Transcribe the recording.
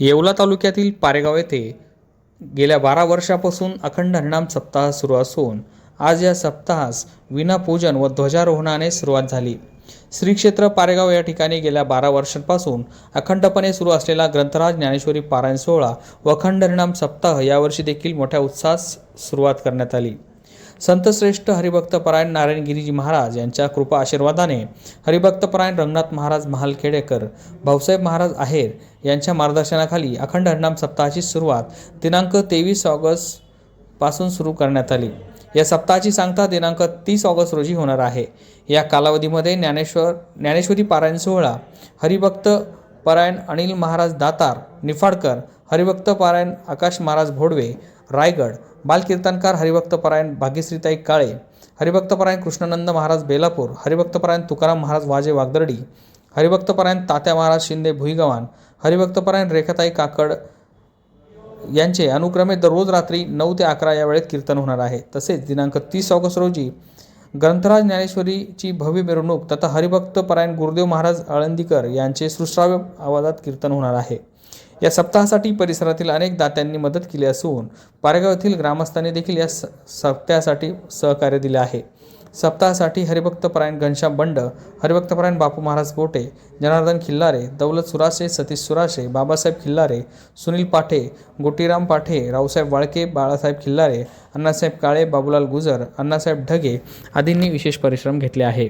येवला तालुक्यातील पारेगाव येथे गेल्या बारा वर्षापासून अखंड हरिणाम सप्ताह सुरू असून आज या सप्ताहास विनापूजन व ध्वजारोहणाने सुरुवात झाली. श्री क्षेत्र पारेगाव या ठिकाणी गेल्या बारा वर्षांपासून अखंडपणे सुरू असलेला ग्रंथराज ज्ञानेश्वरी पारायण सोहळा व अखंड हरिणाम सप्ताह यावर्षी देखील मोठ्या उत्साहास सुरुवात करण्यात आली. संतश्रेष्ठ हरिभक्तपरायण नारायणगिरीजी महाराज यांच्या कृपा आशीर्वादाने हरिभक्तपरायण रंगनाथ महाराज महालखेडेकर भाऊसाहेब महाराज आहेर यांच्या मार्गदर्शनाखाली अखंड हरिनाम सप्ताहाची सुरुवात दिनांक तेवीस ऑगस्टपासून सुरू करण्यात आली. या सप्ताहाची सांगता दिनांक तीस ऑगस्ट रोजी होणार आहे. या कालावधीमध्ये ज्ञानेश्वर ज्ञानेश्वरी पारायण सोहळा हरिभक्त परायण अनिल महाराज दातार निफाडकर हरिभक्त पारायण आकाश महाराज भोडवे रायगड बालकीर्तनकार हरिभक्तपरायण भाग्यश्रीताई काळे हरिभक्तपरायण कृष्णानंद महाराज बेलापूर हरिभक्तपरायण तुकाराम महाराज वाजे वागदर्डी हरिभक्तपरायण तात्या महाराज शिंदे भुईगव्हाण हरिभक्तपरायण रेखाताई काकड यांचे अनुक्रमे दररोज रात्री नऊ ते अकरा या वेळेत कीर्तन होणार आहे. तसेच दिनांक तीस ऑगस्ट रोजी ग्रंथराज ज्ञानेश्वरीची भव्य मिरवणूक तथा हरिभक्तपरायण गुरुदेव महाराज आळंदीकर यांचे सुश्राव्य आवाजात कीर्तन होणार आहे. या सप्ताहासाठी परिसरातील अनेक दात्यांनी मदत केली असून पारेगाव येथील ग्रामस्थांनी देखील या स- सप्ताहासाठी सहकार्य दिले आहे. सप्ताहासाठी हरिभक्तपरायण घनश्याम बंड हरिभक्तपरायण बापू महाराज बोटे जनार्दन खिल्लारे दौलत सुराशे सतीश सुराशे बाबासाहेब खिल्लारे सुनील पाठे गोटीराम पाठे रावसाहेब वाळके बाळासाहेब खिल्लारे अण्णासाहेब काळे बाबूलाल गुजर अण्णासाहेब ढगे आदींनी विशेष परिश्रम घेतले आहे.